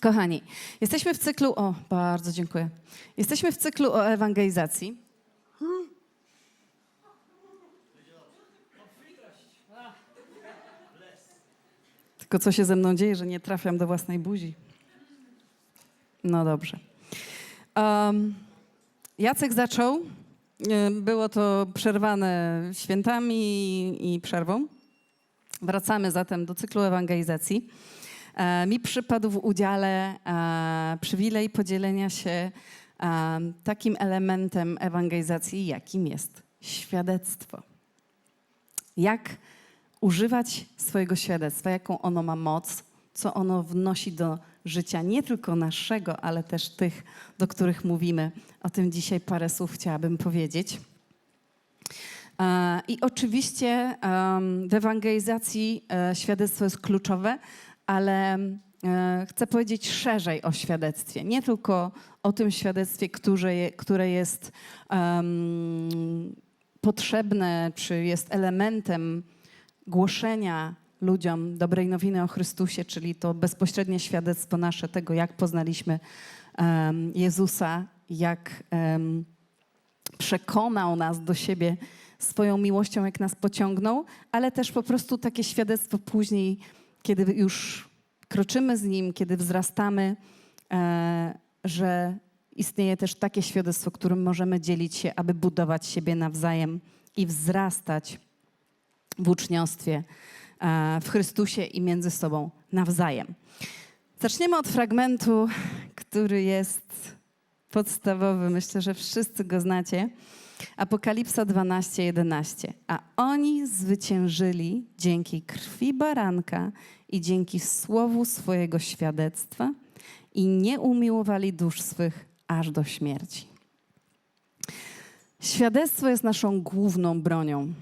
Kochani, jesteśmy w cyklu. O, bardzo dziękuję. Jesteśmy w cyklu o ewangelizacji. Tylko co się ze mną dzieje, że nie trafiam do własnej buzi. No dobrze. Um, Jacek zaczął. Było to przerwane świętami i przerwą. Wracamy zatem do cyklu ewangelizacji. E, Mi przypadł w udziale e, przywilej podzielenia się e, takim elementem ewangelizacji, jakim jest świadectwo. Jak używać swojego świadectwa, jaką ono ma moc, co ono wnosi do życia nie tylko naszego, ale też tych, do których mówimy. O tym dzisiaj parę słów chciałabym powiedzieć. I oczywiście w ewangelizacji świadectwo jest kluczowe, ale e, chcę powiedzieć szerzej o świadectwie. Nie tylko o tym świadectwie, które, je, które jest potrzebne, czy jest elementem głoszenia ludziom dobrej nowiny o Chrystusie, czyli to bezpośrednie świadectwo nasze tego, jak poznaliśmy Jezusa, jak przekonał nas do siebie swoją miłością, jak nas pociągnął, ale też po prostu takie świadectwo później, kiedy już kroczymy z Nim, kiedy wzrastamy, e, że istnieje też takie świadectwo, którym możemy dzielić się, aby budować siebie nawzajem i wzrastać w uczniostwie e, w Chrystusie i między sobą nawzajem. Zaczniemy od fragmentu, który jest podstawowy. Myślę, że wszyscy go znacie. Apokalipsa 12, 11. A oni zwyciężyli dzięki krwi baranka i dzięki słowu swojego świadectwa i nie umiłowali dusz swych aż do śmierci. Świadectwo jest naszą główną bronią.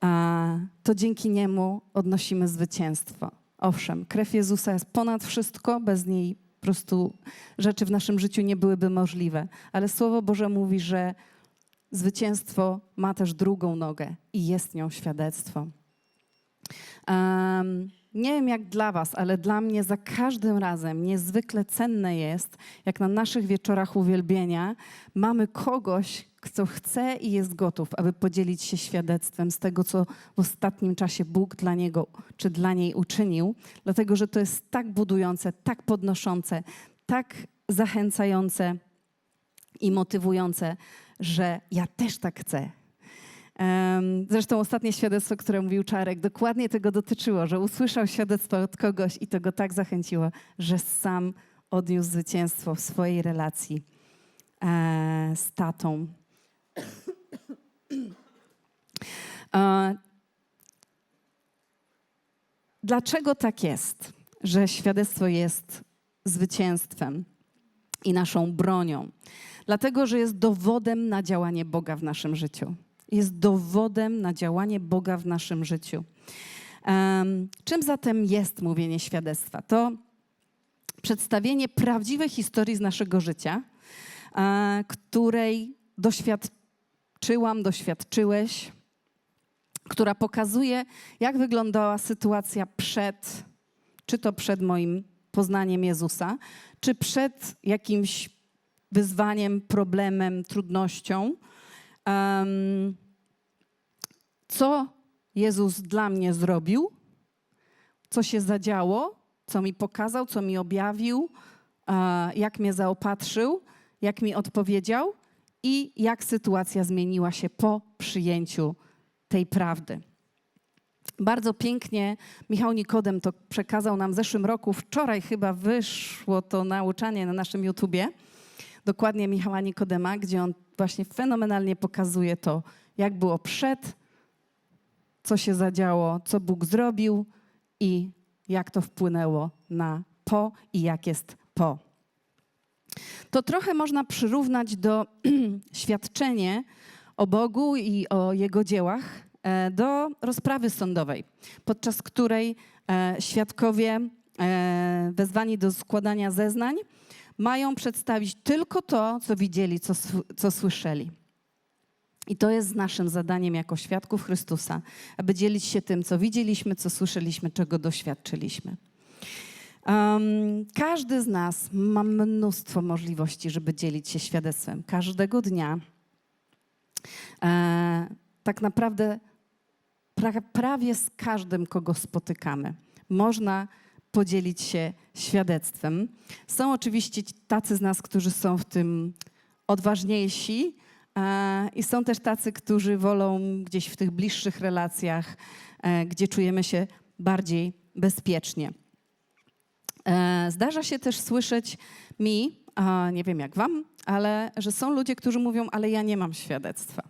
A to dzięki niemu odnosimy zwycięstwo. Owszem, krew Jezusa jest ponad wszystko, bez niej po prostu rzeczy w naszym życiu nie byłyby możliwe. Ale Słowo Boże mówi, że zwycięstwo ma też drugą nogę i jest nią świadectwo. Um, nie wiem jak dla Was, ale dla mnie za każdym razem niezwykle cenne jest, jak na naszych wieczorach uwielbienia mamy kogoś, kto chce i jest gotów, aby podzielić się świadectwem z tego, co w ostatnim czasie Bóg dla niego czy dla niej uczynił, dlatego że to jest tak budujące, tak podnoszące, tak zachęcające i motywujące, że ja też tak chcę. Zresztą ostatnie świadectwo, które mówił Czarek, dokładnie tego dotyczyło, że usłyszał świadectwo od kogoś i to go tak zachęciło, że sam odniósł zwycięstwo w swojej relacji e, z tatą. E, Dlaczego tak jest, że świadectwo jest zwycięstwem i naszą bronią? Dlatego, że jest dowodem na działanie Boga w naszym życiu. Jest dowodem na działanie Boga w naszym życiu. Em, czym zatem jest mówienie świadectwa? To przedstawienie prawdziwej historii z naszego życia, e, której doświadczyłam, doświadczyłeś, która pokazuje, jak wyglądała sytuacja przed, czy to przed moim poznaniem Jezusa, czy przed jakimś wyzwaniem, problemem, trudnością. Co Jezus dla mnie zrobił, co się zadziało, co mi pokazał, co mi objawił, e, jak mnie zaopatrzył, jak mi odpowiedział i jak sytuacja zmieniła się po przyjęciu tej prawdy. Bardzo pięknie Michał Nikodem to przekazał nam w zeszłym roku. Wczoraj chyba wyszło to nauczanie na naszym YouTubie. Dokładnie Michała Nikodema, gdzie on właśnie fenomenalnie pokazuje to, jak było przed, co się zadziało, co Bóg zrobił i jak to wpłynęło na po i jak jest po. To trochę można przyrównać do świadczenie o Bogu i o Jego dziełach e, do rozprawy sądowej, podczas której e, świadkowie e, wezwani do składania zeznań mają przedstawić tylko to, co widzieli, co, co słyszeli. I to jest naszym zadaniem jako świadków Chrystusa, aby dzielić się tym, co widzieliśmy, co słyszeliśmy, czego doświadczyliśmy. Um, każdy z nas ma mnóstwo możliwości, żeby dzielić się świadectwem. Każdego dnia. E, tak naprawdę pra, prawie z każdym, kogo spotykamy, można podzielić się świadectwem. Są oczywiście tacy z nas, którzy są w tym odważniejsi, e, i są też tacy, którzy wolą gdzieś w tych bliższych relacjach, e, gdzie czujemy się bardziej bezpiecznie. E, zdarza się też słyszeć mi, nie wiem jak wam, ale że są ludzie, którzy mówią, ale ja nie mam świadectwa.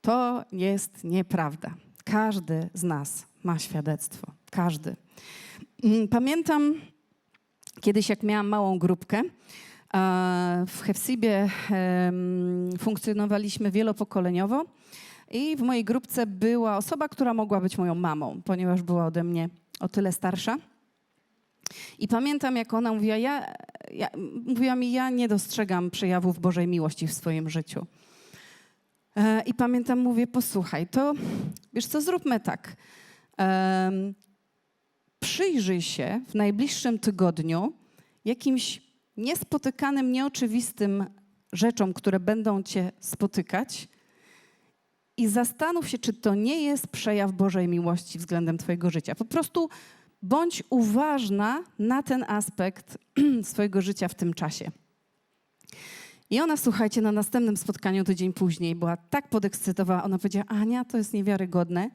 To jest nieprawda. Każdy z nas ma świadectwo. Każdy. Mm, Pamiętam kiedyś, jak miałam małą grupkę, a w Hefsibie funkcjonowaliśmy wielopokoleniowo i w mojej grupce była osoba, która mogła być moją mamą, ponieważ była ode mnie o tyle starsza. I pamiętam, jak ona mówiła, ja, ja, mówiła mi, ja nie dostrzegam przejawów Bożej miłości w swoim życiu. E, I pamiętam, mówię, posłuchaj, to wiesz co, zróbmy tak. Przyjrzyj się w najbliższym tygodniu jakimś niespotykanym, nieoczywistym rzeczom, które będą cię spotykać i zastanów się, czy to nie jest przejaw Bożej miłości względem twojego życia. Po prostu bądź uważna na ten aspekt swojego życia w tym czasie. I ona, słuchajcie, na następnym spotkaniu tydzień później była tak podekscytowana. Ona powiedziała, Ania, to jest niewiarygodne,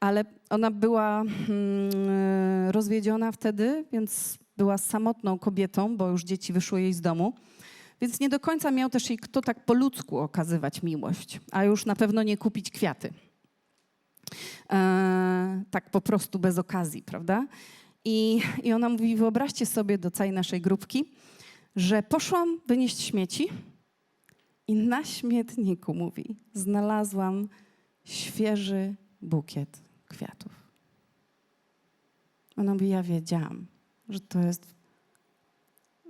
ale ona była mm, rozwiedziona wtedy, więc była samotną kobietą, bo już dzieci wyszły jej z domu. Więc nie do końca miał też jej kto tak po ludzku okazywać miłość, a już na pewno nie kupić kwiaty. E, tak po prostu bez okazji, prawda? I, I ona mówi, wyobraźcie sobie do całej naszej grupki, że poszłam wynieść śmieci i na śmietniku, mówi, znalazłam świeży bukiet. Ona mówi, ja wiedziałam, że to jest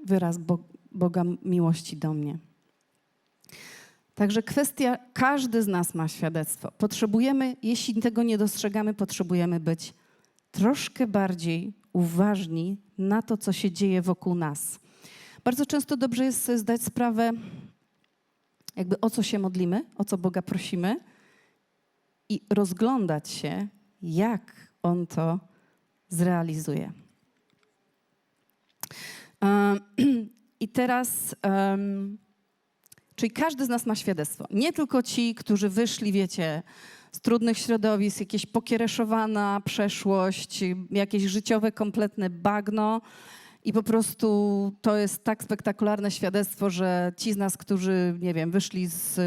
wyraz Bo Boga miłości do mnie. Także kwestia, każdy z nas ma świadectwo. Potrzebujemy, jeśli tego nie dostrzegamy, potrzebujemy być troszkę bardziej uważni na to, co się dzieje wokół nas. Bardzo często dobrze jest sobie zdać sprawę, jakby o co się modlimy, o co Boga prosimy i rozglądać się, jak On to zrealizuje. I teraz, czyli każdy z nas ma świadectwo. Nie tylko ci, którzy wyszli, wiecie, z trudnych środowisk, jakieś pokiereszowana przeszłość, jakieś życiowe kompletne bagno. I po prostu to jest tak spektakularne świadectwo, że ci z nas, którzy, nie wiem, wyszli z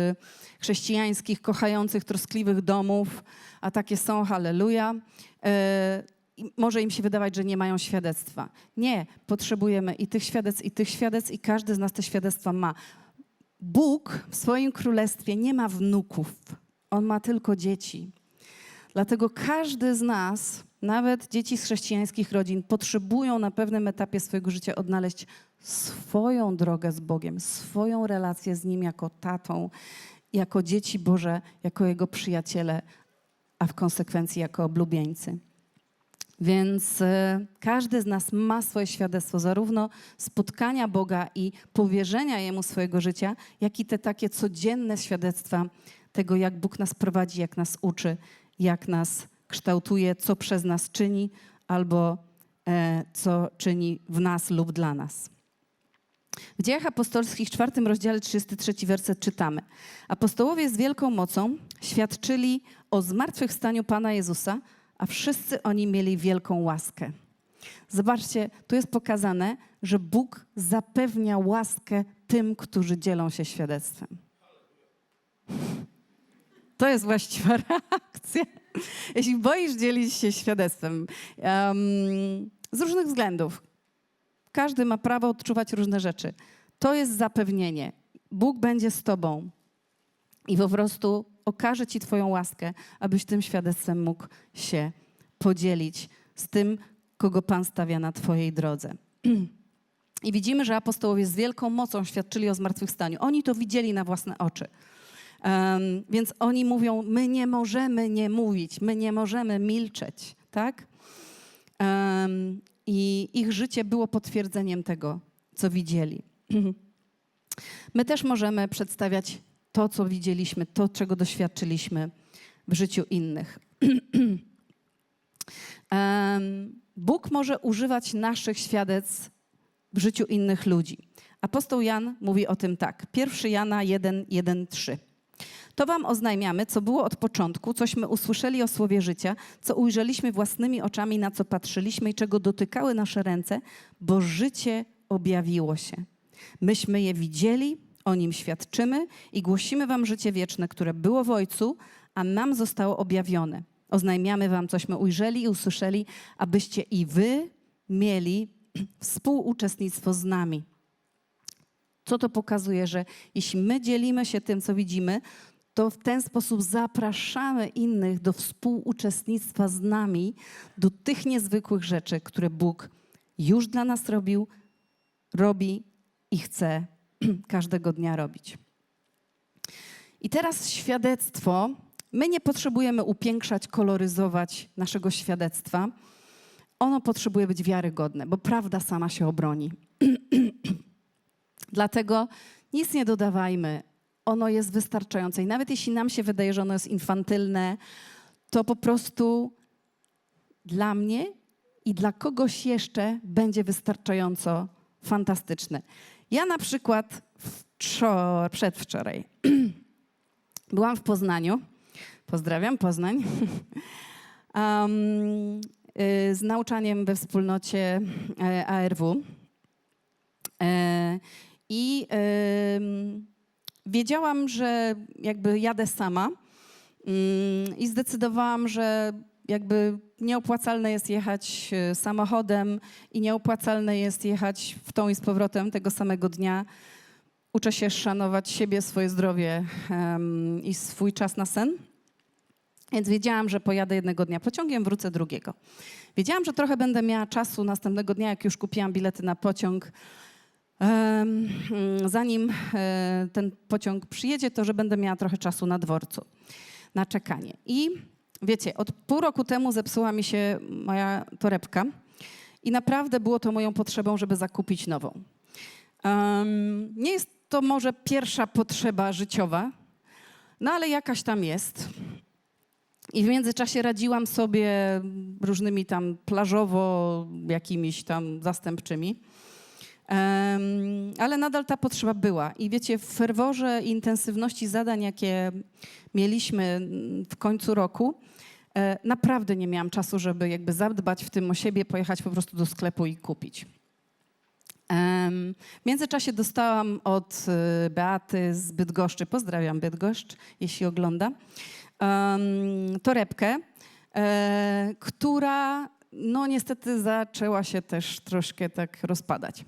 chrześcijańskich, kochających, troskliwych domów, a takie są, halleluja, e, może im się wydawać, że nie mają świadectwa. Nie, potrzebujemy i tych świadectw, i tych świadectw, i każdy z nas te świadectwa ma. Bóg w swoim królestwie nie ma wnuków, on ma tylko dzieci. Dlatego każdy z nas, nawet dzieci z chrześcijańskich rodzin, potrzebują na pewnym etapie swojego życia odnaleźć swoją drogę z Bogiem, swoją relację z Nim jako tatą, jako dzieci Boże, jako Jego przyjaciele, a w konsekwencji jako oblubieńcy. Więc y, każdy z nas ma swoje świadectwo, zarówno spotkania Boga i powierzenia Jemu swojego życia, jak i te takie codzienne świadectwa tego, jak Bóg nas prowadzi, jak nas uczy, jak nas kształtuje, co przez nas czyni, albo e, co czyni w nas lub dla nas. W Dziejach Apostolskich, czwartym rozdziale, 33 werset czytamy. Apostołowie z wielką mocą świadczyli o zmartwychwstaniu Pana Jezusa, a wszyscy oni mieli wielką łaskę. Zobaczcie, tu jest pokazane, że Bóg zapewnia łaskę tym, którzy dzielą się świadectwem. To jest właściwa reakcja. Jeśli boisz dzielić się świadectwem um, z różnych względów, każdy ma prawo odczuwać różne rzeczy. To jest zapewnienie. Bóg będzie z tobą i po prostu okaże ci Twoją łaskę, abyś tym świadectwem mógł się podzielić z tym, kogo Pan stawia na Twojej drodze. I widzimy, że apostołowie z wielką mocą świadczyli o zmartwychwstaniu. Oni to widzieli na własne oczy. Um, więc oni mówią: My nie możemy nie mówić, my nie możemy milczeć, tak? Um, i ich życie było potwierdzeniem tego, co widzieli. My też możemy przedstawiać to, co widzieliśmy, to, czego doświadczyliśmy w życiu innych. Bóg może używać naszych świadectw w życiu innych ludzi. Apostoł Jan mówi o tym tak. 1 Jana 1, 1, 3. To wam oznajmiamy, co było od początku, cośmy usłyszeli o słowie życia, co ujrzeliśmy własnymi oczami, na co patrzyliśmy i czego dotykały nasze ręce, bo życie objawiło się. Myśmy je widzieli, o nim świadczymy i głosimy wam życie wieczne, które było w Ojcu, a nam zostało objawione. Oznajmiamy wam, cośmy ujrzeli i usłyszeli, abyście i wy mieli współuczestnictwo z nami. Co to pokazuje, że jeśli my dzielimy się tym, co widzimy, to w ten sposób zapraszamy innych do współuczestnictwa z nami, do tych niezwykłych rzeczy, które Bóg już dla nas robił, robi i chce każdego dnia robić. I teraz świadectwo. My nie potrzebujemy upiększać, koloryzować naszego świadectwa. Ono potrzebuje być wiarygodne, bo prawda sama się obroni. Dlatego nic nie dodawajmy. Ono jest wystarczające. I nawet jeśli nam się wydaje, że ono jest infantylne, to po prostu dla mnie i dla kogoś jeszcze będzie wystarczająco fantastyczne. Ja na przykład wczor- przedwczoraj byłam w Poznaniu. Pozdrawiam Poznań. um, z nauczaniem we wspólnocie e, ARW. E, I wiedziałam, że jakby jadę sama mm, i zdecydowałam, że jakby nieopłacalne jest jechać e, samochodem i nieopłacalne jest jechać w tą i z powrotem tego samego dnia. Uczę się szanować siebie, swoje zdrowie em, i swój czas na sen. Więc wiedziałam, że pojadę jednego dnia pociągiem, wrócę drugiego. Wiedziałam, że trochę będę miała czasu następnego dnia, jak już kupiłam bilety na pociąg. Mm, Zanim e, ten pociąg przyjedzie, to że będę miała trochę czasu na dworcu, na czekanie. I wiecie, od pół roku temu zepsuła mi się moja torebka i naprawdę było to moją potrzebą, żeby zakupić nową. Em, Nie jest to może pierwsza potrzeba życiowa, no ale jakaś tam jest. I w międzyczasie radziłam sobie różnymi tam plażowo, jakimiś tam zastępczymi. Ale nadal ta potrzeba była. I wiecie, w ferworze i intensywności zadań, jakie mieliśmy mm, w końcu roku, e, naprawdę nie miałam czasu, żeby jakby zadbać w tym o siebie, pojechać po prostu do sklepu i kupić. W międzyczasie dostałam od y, Beaty z Bydgoszczy, pozdrawiam Bydgoszcz, jeśli ogląda, torebkę, e, która no niestety zaczęła się też troszkę tak rozpadać.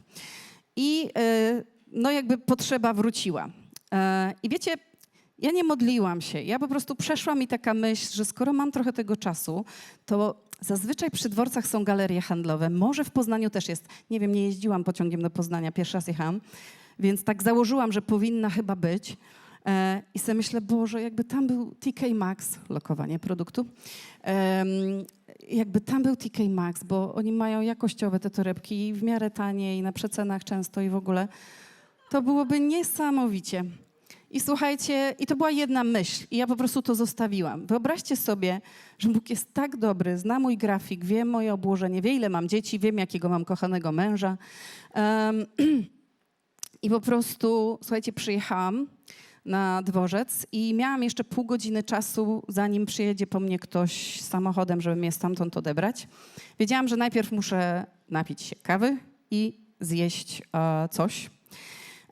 I e, no jakby potrzeba wróciła. E, I wiecie, ja nie modliłam się. Ja po prostu przeszła mi taka myśl, że skoro mam trochę tego czasu, to zazwyczaj przy dworcach są galerie handlowe. Może w Poznaniu też jest. Nie wiem, nie jeździłam pociągiem do Poznania, pierwszy raz jechałam. Więc tak założyłam, że powinna chyba być. E, I sobie myślę, Boże, jakby tam był TK Maxx, lokowanie produktu, jakby tam był TK Maxx, bo oni mają jakościowe te torebki w miarę tanie i na przecenach często i w ogóle. To byłoby niesamowicie. I słuchajcie, i to była jedna myśl, i ja po prostu to zostawiłam. Wyobraźcie sobie, że Bóg jest tak dobry, zna mój grafik, wie moje obłożenie, wie ile mam dzieci, wiem jakiego mam kochanego męża. Em, I po prostu, słuchajcie, przyjechałam na dworzec i miałam jeszcze pół godziny czasu, zanim przyjedzie po mnie ktoś samochodem, żeby mnie stamtąd odebrać. Wiedziałam, że najpierw muszę napić się kawy i zjeść e, coś.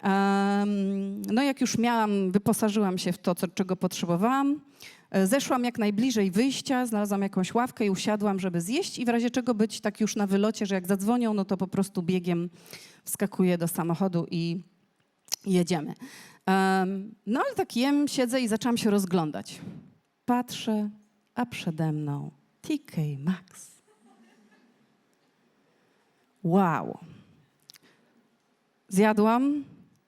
Em, No jak już miałam, wyposażyłam się w to, co, czego potrzebowałam. E, Zeszłam jak najbliżej wyjścia, znalazłam jakąś ławkę i usiadłam, żeby zjeść i w razie czego być tak już na wylocie, że jak zadzwonią, no to po prostu biegiem wskakuję do samochodu i jedziemy. Em, No ale tak jem, siedzę i zaczęłam się rozglądać. Patrzę, a przede mną TK Maxx. Wow. Zjadłam,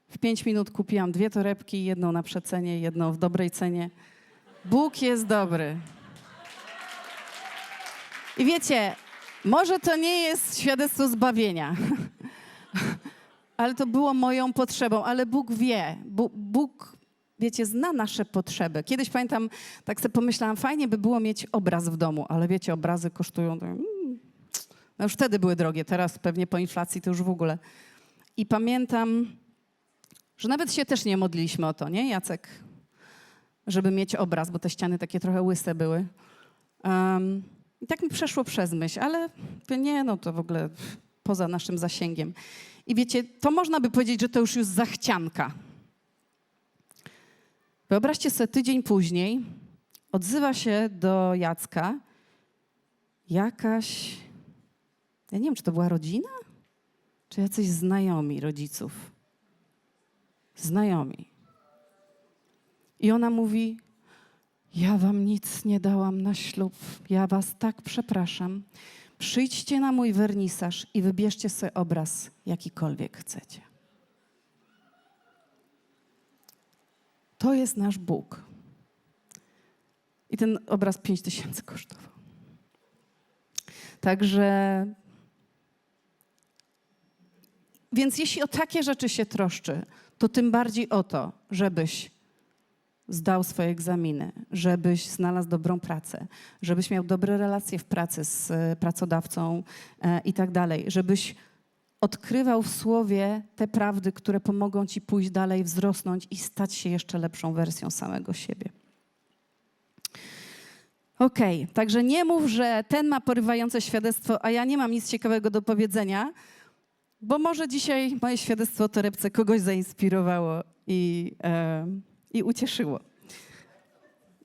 w pięć minut kupiłam dwie torebki, jedną na przecenie, jedną w dobrej cenie. Bóg jest dobry. I wiecie, Może to nie jest świadectwo zbawienia, ale to było moją potrzebą, ale Bóg wie. Bóg, wiecie, zna nasze potrzeby. Kiedyś pamiętam, tak sobie pomyślałam, fajnie by było mieć obraz w domu, ale wiecie, obrazy kosztują. mm, No już wtedy były drogie, teraz pewnie po inflacji to już w ogóle. I pamiętam, że nawet się też nie modliliśmy o to, nie, Jacek? Żeby mieć obraz, bo te ściany takie trochę łyse były. Um, I tak mi przeszło przez myśl, ale nie, no to w ogóle poza naszym zasięgiem. I wiecie, to można by powiedzieć, że to już jest zachcianka. Wyobraźcie sobie, tydzień później odzywa się do Jacka jakaś, ja nie wiem, czy to była rodzina, czy jacyś znajomi rodziców. Znajomi. I ona mówi, ja wam nic nie dałam na ślub. Ja was tak przepraszam. Przyjdźcie na mój wernisaż i wybierzcie sobie obraz, jakikolwiek chcecie. To jest nasz Bóg. I ten obraz 5 tysięcy kosztował. Także. Więc jeśli o takie rzeczy się troszczy, to tym bardziej o to, żebyś zdał swoje egzaminy, żebyś znalazł dobrą pracę, żebyś miał dobre relacje w pracy z e, pracodawcą e, i tak dalej, żebyś odkrywał w słowie te prawdy, które pomogą ci pójść dalej, wzrosnąć i stać się jeszcze lepszą wersją samego siebie. Okej, także nie mów, że ten ma porywające świadectwo, a ja nie mam nic ciekawego do powiedzenia, bo może dzisiaj moje świadectwo torebce kogoś zainspirowało i, e, i ucieszyło.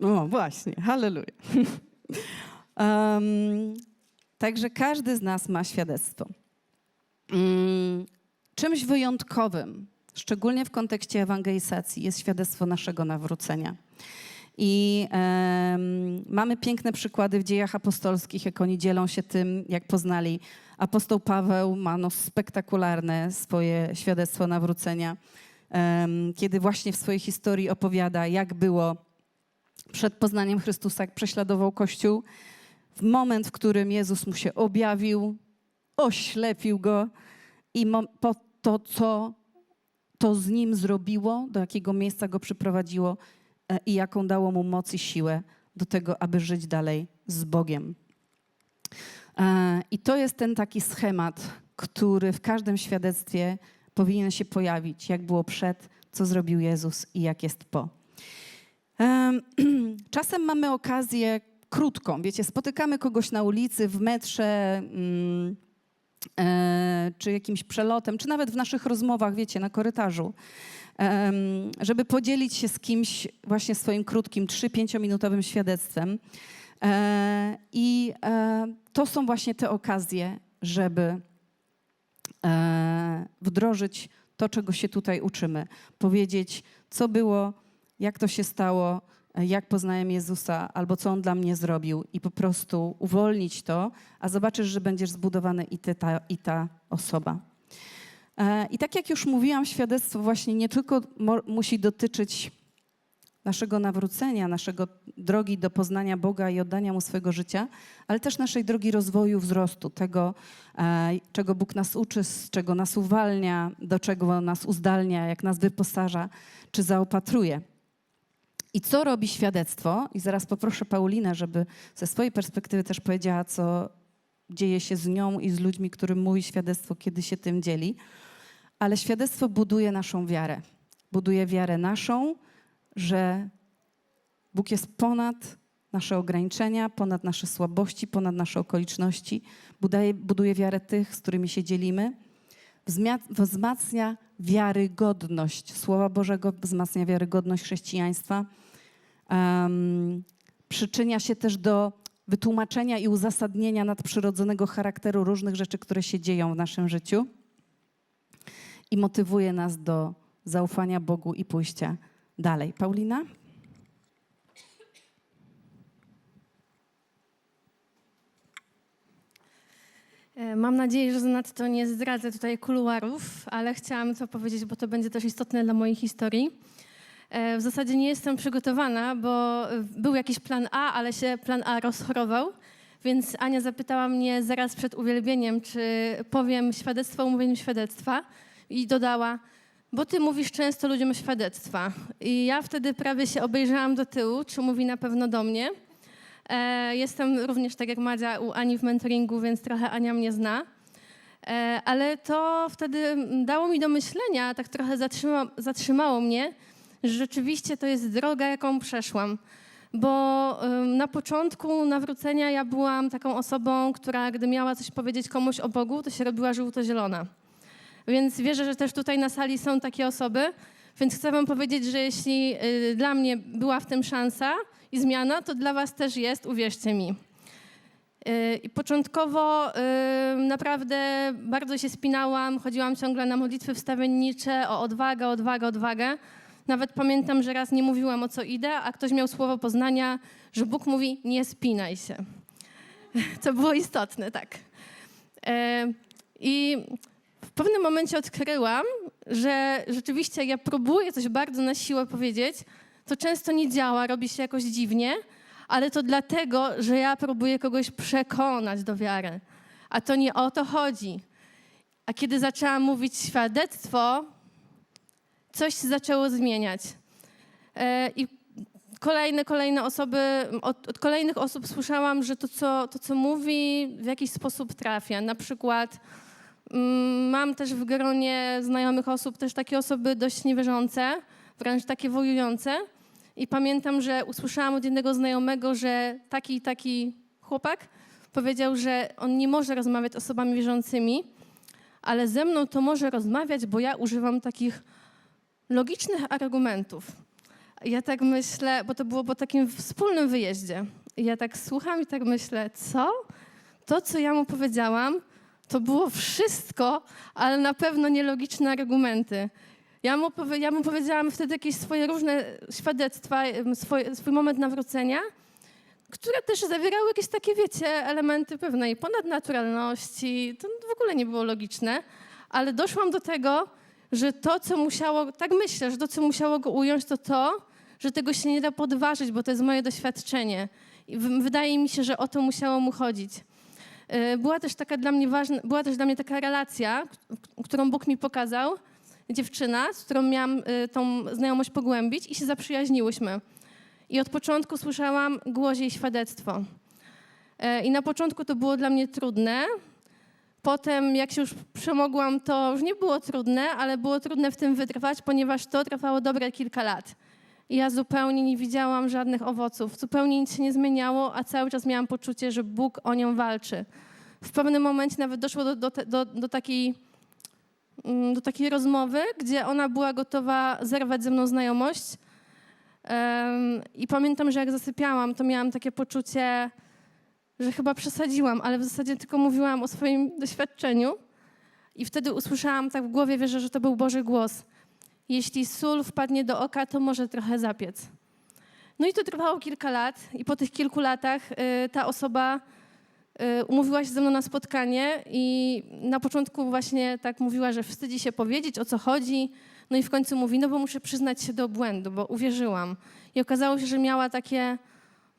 O, właśnie, halleluja. um, także każdy z nas ma świadectwo. Mm, czymś wyjątkowym, szczególnie w kontekście ewangelizacji, jest świadectwo naszego nawrócenia. I em, mamy piękne przykłady w dziejach apostolskich, jak oni dzielą się tym, jak poznali. Apostoł Paweł ma no, spektakularne swoje świadectwo nawrócenia, kiedy właśnie w swojej historii opowiada, jak było przed poznaniem Chrystusa, jak prześladował Kościół. W moment, w którym Jezus mu się objawił, oślepił go i po to, co to z nim zrobiło, do jakiego miejsca go przyprowadziło e, i jaką dało mu moc i siłę do tego, aby żyć dalej z Bogiem. E, I to jest ten taki schemat, który w każdym świadectwie powinien się pojawić, jak było przed, co zrobił Jezus i jak jest po. Em, Czasem mamy okazję krótką, wiecie, spotykamy kogoś na ulicy, w metrze, mm, e, czy jakimś przelotem, czy nawet w naszych rozmowach, wiecie, na korytarzu, żeby podzielić się z kimś właśnie swoim krótkim, 3-5-minutowym świadectwem. E, I e, to są właśnie te okazje, żeby wdrożyć to, czego się tutaj uczymy. Powiedzieć, co było, jak to się stało, e, jak poznałem Jezusa, albo co On dla mnie zrobił i po prostu uwolnić to, a zobaczysz, że będziesz zbudowany i ty, ta, i ta osoba. E, I tak jak już mówiłam, świadectwo właśnie nie tylko musi dotyczyć naszego nawrócenia, naszego drogi do poznania Boga i oddania Mu swojego życia, ale też naszej drogi rozwoju, wzrostu, tego, e, czego Bóg nas uczy, z czego nas uwalnia, do czego nas uzdalnia, jak nas wyposaża czy zaopatruje. I co robi świadectwo? I zaraz poproszę Paulinę, żeby ze swojej perspektywy też powiedziała, co dzieje się z nią i z ludźmi, którym mówi świadectwo, kiedy się tym dzieli. Ale świadectwo buduje naszą wiarę. Buduje wiarę naszą, że Bóg jest ponad nasze ograniczenia, ponad nasze słabości, ponad nasze okoliczności. Buduje, buduje wiarę tych, z którymi się dzielimy. Wzmacnia wiarygodność Słowa Bożego, wzmacnia wiarygodność chrześcijaństwa. Em, przyczynia się też do wytłumaczenia i uzasadnienia nadprzyrodzonego charakteru różnych rzeczy, które się dzieją w naszym życiu i motywuje nas do zaufania Bogu i pójścia dalej. Paulina? E, Mam nadzieję, że zanadto nie zdradzę tutaj kuluarów, ale chciałam to powiedzieć, bo to będzie też istotne dla mojej historii. E, W zasadzie nie jestem przygotowana, bo był jakiś plan A, ale się plan A rozchorował, Więc Ania zapytała mnie zaraz przed uwielbieniem, czy powiem świadectwo umówieniem świadectwa i dodała, bo ty mówisz często ludziom świadectwa. I ja wtedy prawie się obejrzałam do tyłu, czy mówi na pewno do mnie. E, jestem również, tak jak Madzia, u Ani w mentoringu, więc trochę Ania mnie zna. E, ale to wtedy dało mi do myślenia, tak trochę zatrzyma, zatrzymało mnie, że rzeczywiście to jest droga, jaką przeszłam. Bo na początku nawrócenia ja byłam taką osobą, która gdy miała coś powiedzieć komuś o Bogu, to się robiła żółto-zielona. Więc wierzę, że też tutaj na sali są takie osoby. Więc chcę Wam powiedzieć, że jeśli y, dla mnie była w tym szansa i zmiana, to dla Was też jest, uwierzcie mi. Y, I początkowo y, naprawdę bardzo się spinałam, chodziłam ciągle na modlitwy wstawiennicze o odwagę, odwagę, odwagę. Nawet pamiętam, że raz nie mówiłam o co idę, a ktoś miał słowo poznania, że Bóg mówi nie spinaj się. Co było istotne, tak. I w pewnym momencie odkryłam, że rzeczywiście ja próbuję coś bardzo na siłę powiedzieć, to często nie działa, robi się jakoś dziwnie, ale to dlatego, że ja próbuję kogoś przekonać do wiary. A to nie o to chodzi. A kiedy zaczęłam mówić świadectwo, coś się zaczęło zmieniać. E, I kolejne, kolejne osoby, od, od kolejnych osób słyszałam, że to co, to, co mówi, w jakiś sposób trafia. Na przykład mam też w gronie znajomych osób też takie osoby dość niewierzące, wręcz takie wojujące. I pamiętam, że usłyszałam od jednego znajomego, że taki taki chłopak powiedział, że on nie może rozmawiać z osobami wierzącymi, ale ze mną to może rozmawiać, bo ja używam takich logicznych argumentów. Ja tak myślę, bo to było po takim wspólnym wyjeździe. Ja tak słucham i tak myślę, co? To, co ja mu powiedziałam, to było wszystko, ale na pewno nielogiczne argumenty. Ja mu, ja mu powiedziałam wtedy jakieś swoje różne świadectwa, swój, swój moment nawrócenia, które też zawierały jakieś takie, wiecie, elementy pewnej ponadnaturalności. To w ogóle nie było logiczne, ale doszłam do tego, że to, co musiało, tak myślę, że to, co musiało go ująć, to to, że tego się nie da podważyć, bo to jest moje doświadczenie. I wydaje mi się, że o to musiało mu chodzić. E, Była też taka dla mnie ważna, była też dla mnie taka relacja, którą Bóg mi pokazał, dziewczyna, z którą miałam y, tą znajomość pogłębić i się zaprzyjaźniłyśmy. I od początku słyszałam głos jej świadectwo. E, I na początku to było dla mnie trudne. Potem, jak się już przemogłam, to już nie było trudne, ale było trudne w tym wytrwać, ponieważ to trwało dobre kilka lat. I ja zupełnie nie widziałam żadnych owoców, zupełnie nic się nie zmieniało, a cały czas miałam poczucie, że Bóg o nią walczy. W pewnym momencie nawet doszło do, do, do, do takiej mm, do takiej rozmowy, gdzie ona była gotowa zerwać ze mną znajomość. Em, I pamiętam, że jak zasypiałam, to miałam takie poczucie, że chyba przesadziłam, ale w zasadzie tylko mówiłam o swoim doświadczeniu. I wtedy usłyszałam tak w głowie, wierzę, że to był Boży głos. Jeśli sól wpadnie do oka, to może trochę zapiec. No i to trwało kilka lat i po tych kilku latach y, ta osoba y, umówiła się ze mną na spotkanie i na początku właśnie tak mówiła, że wstydzi się powiedzieć, o co chodzi. No i w końcu mówi, no bo muszę przyznać się do błędu, bo uwierzyłam. I okazało się, że miała takie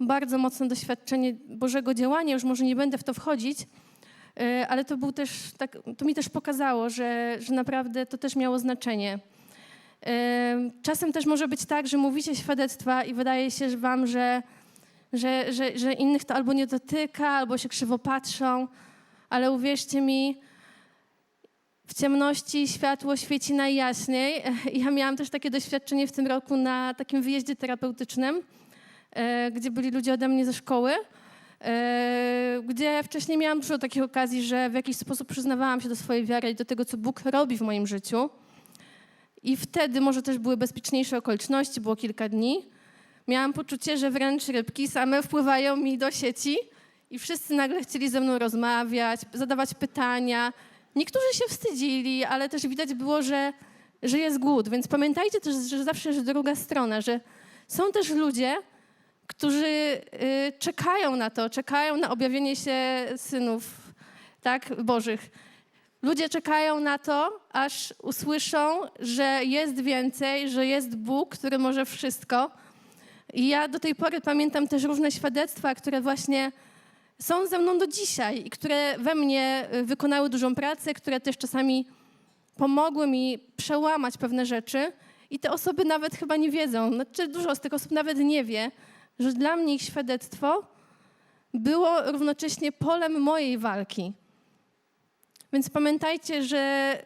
bardzo mocne doświadczenie Bożego działania, już może nie będę w to wchodzić, y, ale to, był też, tak, to mi też pokazało, że, że naprawdę to też miało znaczenie. Czasem też może być tak, że mówicie świadectwa i wydaje się wam, że, że, że, że innych to albo nie dotyka, albo się krzywo patrzą, ale uwierzcie mi, w ciemności światło świeci najjaśniej. Ja miałam też takie doświadczenie w tym roku na takim wyjeździe terapeutycznym, e, gdzie byli ludzie ode mnie ze szkoły, e, gdzie wcześniej miałam dużo takich okazji, że w jakiś sposób przyznawałam się do swojej wiary i do tego, co Bóg robi w moim życiu. I wtedy może też były bezpieczniejsze okoliczności, było kilka dni. Miałam poczucie, że wręcz rybki same wpływają mi do sieci i wszyscy nagle chcieli ze mną rozmawiać, zadawać pytania. Niektórzy się wstydzili, ale też widać było, że, że jest głód. Więc pamiętajcie też, że zawsze jest druga strona, że są też ludzie, którzy y, czekają na to, czekają na objawienie się synów tak, bożych. Ludzie czekają na to, aż usłyszą, że jest więcej, że jest Bóg, który może wszystko. I ja do tej pory pamiętam też różne świadectwa, które właśnie są ze mną do dzisiaj i które we mnie y, wykonały dużą pracę, które też czasami pomogły mi przełamać pewne rzeczy. I te osoby nawet chyba nie wiedzą, znaczy dużo z tych osób nawet nie wie, że dla mnie ich świadectwo było równocześnie polem mojej walki. Więc pamiętajcie, że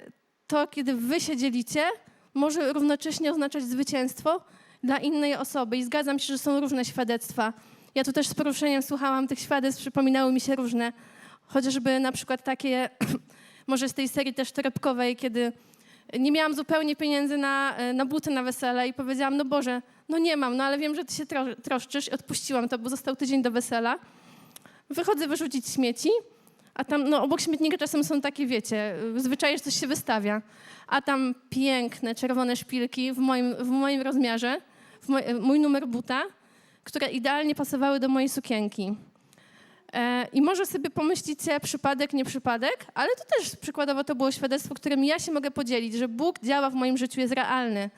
to, kiedy wy się dzielicie, może równocześnie oznaczać zwycięstwo dla innej osoby. I zgadzam się, że są różne świadectwa. Ja tu też z poruszeniem słuchałam tych świadectw, przypominały mi się różne. Chociażby na przykład takie, może z tej serii też torebkowej, kiedy nie miałam zupełnie pieniędzy na, na buty na wesele i powiedziałam, no Boże, no nie mam, no ale wiem, że ty się tro, troszczysz i odpuściłam to, bo został tydzień do wesela. Wychodzę wyrzucić śmieci, a tam no, obok śmietnika czasem są takie, wiecie, zwyczaje, że coś się wystawia. A tam piękne, czerwone szpilki w moim, w moim rozmiarze, w moj, mój numer buta, które idealnie pasowały do mojej sukienki. E, I może sobie pomyślicie, przypadek, nie przypadek, ale to też przykładowo to było świadectwo, którym ja się mogę podzielić, że Bóg działa w moim życiu, jest realny.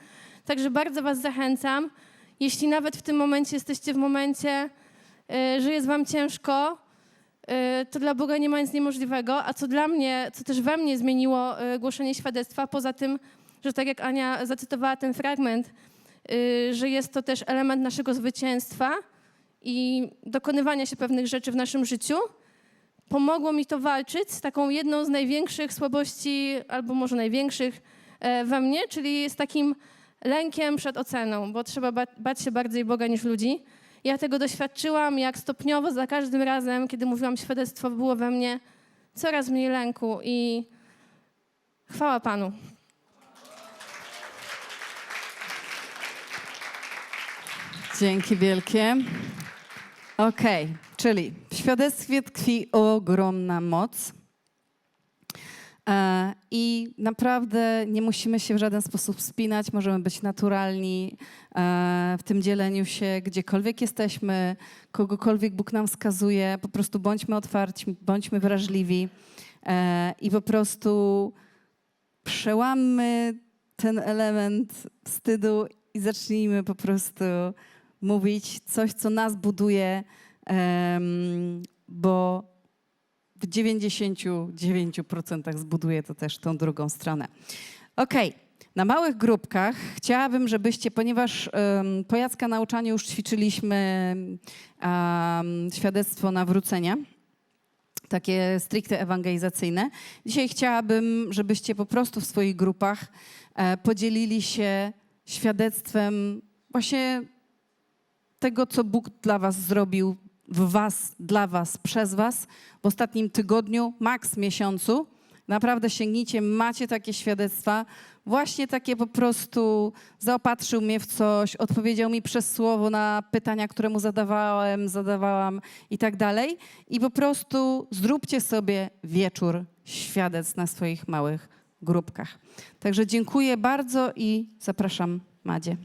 Także bardzo Was zachęcam, jeśli nawet w tym momencie jesteście w momencie, e, że jest Wam ciężko, to dla Boga nie ma nic niemożliwego, a co dla mnie, co też we mnie zmieniło e, głoszenie świadectwa, poza tym, że tak jak Ania zacytowała ten fragment, e, że jest to też element naszego zwycięstwa i dokonywania się pewnych rzeczy w naszym życiu, pomogło mi to walczyć z taką jedną z największych słabości, albo może największych e, we mnie, czyli z takim lękiem przed oceną, bo trzeba ba- bać się bardziej Boga niż ludzi. Ja tego doświadczyłam, jak stopniowo za każdym razem, kiedy mówiłam świadectwo, było we mnie coraz mniej lęku i chwała Panu. Dzięki wielkie. Okej, czyli w świadectwie tkwi ogromna moc. E, I naprawdę nie musimy się w żaden sposób spinać, możemy być naturalni w tym dzieleniu się, gdziekolwiek jesteśmy, kogokolwiek Bóg nam wskazuje. Po prostu bądźmy otwarci, bądźmy wrażliwi e, i po prostu przełammy ten element wstydu i zacznijmy po prostu mówić coś, co nas buduje, bo w 99% zbuduje to też tą drugą stronę. Okej, na małych grupkach chciałabym, żebyście, ponieważ um, po Jacka nauczaniu już ćwiczyliśmy em, świadectwo nawrócenia, takie stricte ewangelizacyjne. Dzisiaj chciałabym, żebyście po prostu w swoich grupach e, podzielili się świadectwem właśnie tego, co Bóg dla was zrobił w was, dla was, przez was w ostatnim tygodniu, maks miesiącu. Naprawdę sięgnijcie, macie takie świadectwa. Właśnie takie po prostu zaopatrzył mnie w coś, odpowiedział mi przez słowo na pytania, które mu zadawałem, zadawałam i tak dalej. I po prostu zróbcie sobie wieczór świadectw na swoich małych grupkach. Także dziękuję bardzo i zapraszam Madzie.